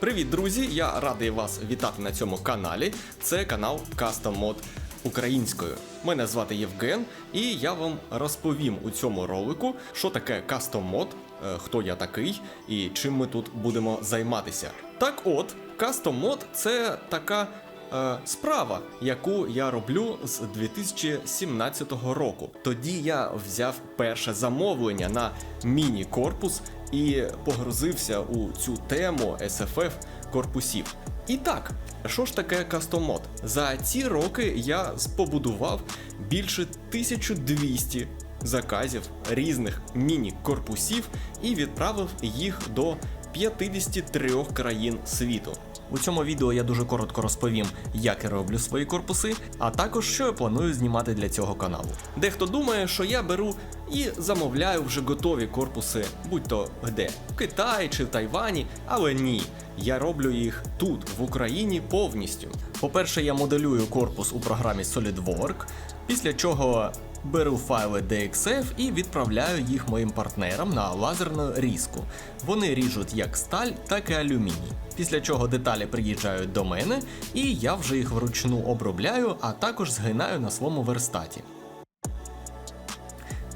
Привіт, друзі! Я радий вас вітати на цьому каналі. Це канал Custom Mod українською. Мене звати Євген, і я вам розповім у цьому ролику, що таке Custom Mod, е, хто я такий і чим ми тут будемо займатися. Так от, Custom Mod – це така е, справа, яку я роблю з 2017 року. Тоді я взяв перше замовлення на міні-корпус і погрузився у цю тему SFF корпусів. І так, що ж таке кастомод? За ці роки я побудував більше 1200 заказів різних міні-корпусів і відправив їх до 53 країн світу. У цьому відео я дуже коротко розповім, як я роблю свої корпуси, а також що я планую знімати для цього каналу. Дехто думає, що я беру і замовляю вже готові корпуси, будь-то де в Китаї чи в Тайвані, але ні. Я роблю їх тут, в Україні, повністю. По-перше, я моделюю корпус у програмі SolidWorks, після чого беру файли DXF і відправляю їх моїм партнерам на лазерну різку. Вони ріжуть як сталь, так і алюміній. Після чого деталі приїжджають до мене, і я вже їх вручну обробляю, а також згинаю на своєму верстаті.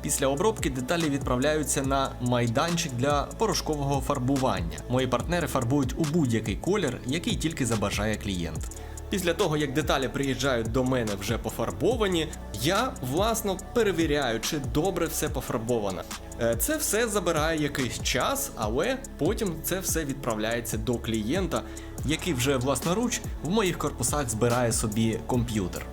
Після обробки деталі відправляються на майданчик для порошкового фарбування. Мої партнери фарбують у будь-який колір, який тільки забажає клієнт. Після того, як деталі приїжджають до мене вже пофарбовані, я власно перевіряю, чи добре все пофарбовано. Е, Це все забирає якийсь час, але потім це все відправляється до клієнта, який вже власноруч в моїх корпусах збирає собі комп'ютер.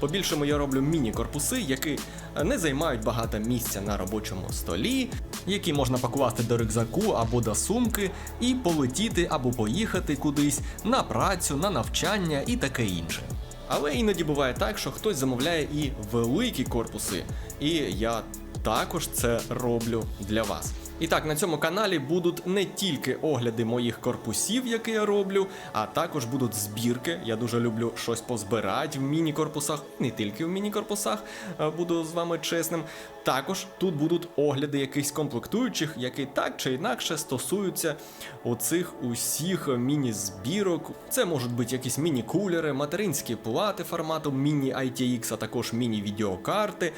Побільшому я роблю міні-корпуси, які не займають багато місця на робочому столі, які можна покласти до рюкзаку або до сумки і полетіти або поїхати кудись на працю, на навчання і таке інше. Але іноді буває так, що хтось замовляє і великі корпуси, і я також це роблю для вас. І так, на цьому каналі будуть не тільки огляди моїх корпусів, які я роблю, а також будуть збірки. Я дуже люблю щось позбирати в міні-корпусах, не тільки в міні-корпусах, е, буду з вами чесним. Також тут будуть огляди якихось комплектуючих, які так чи інакше стосуються оцих усіх міні-збірок. Це можуть бути якісь міні-кулери, материнські плати формату міні-ITX, а також міні-відеокарти.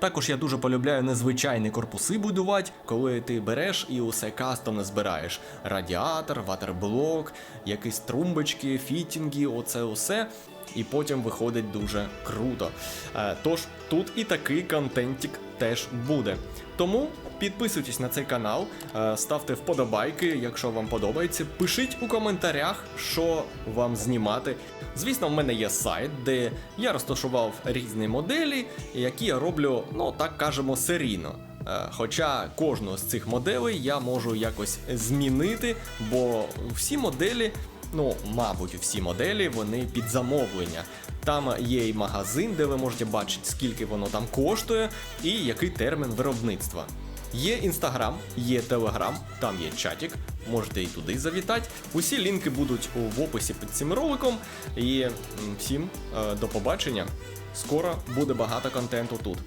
Також я дуже полюбляю незвичайні корпуси будувати, коли ти береш і усе кастомно збираєш. Радіатор, ватерблок, якісь трумбочки, фітінги, оце усе. І потім виходить дуже круто. Е, Тож тут і такий контентик теж буде. Тому підписуйтесь на цей канал, е, ставте вподобайки, якщо вам подобається. Пишіть у коментарях, що вам знімати. Звісно, в мене є сайт, де я розташував різні моделі, які я роблю, ну так кажемо, серійно. Е, Хоча кожну з цих моделей я можу якось змінити, бо всі моделі, ну, мабуть, всі моделі, вони під замовлення. Там є і магазин, де ви можете бачити, скільки воно там коштує і який термін виробництва. Є інстаграм, є телеграм, там є чатик, можете і туди завітати. Усі лінки будуть в описі під цим роликом. І всім е, до побачення. Скоро буде багато контенту тут.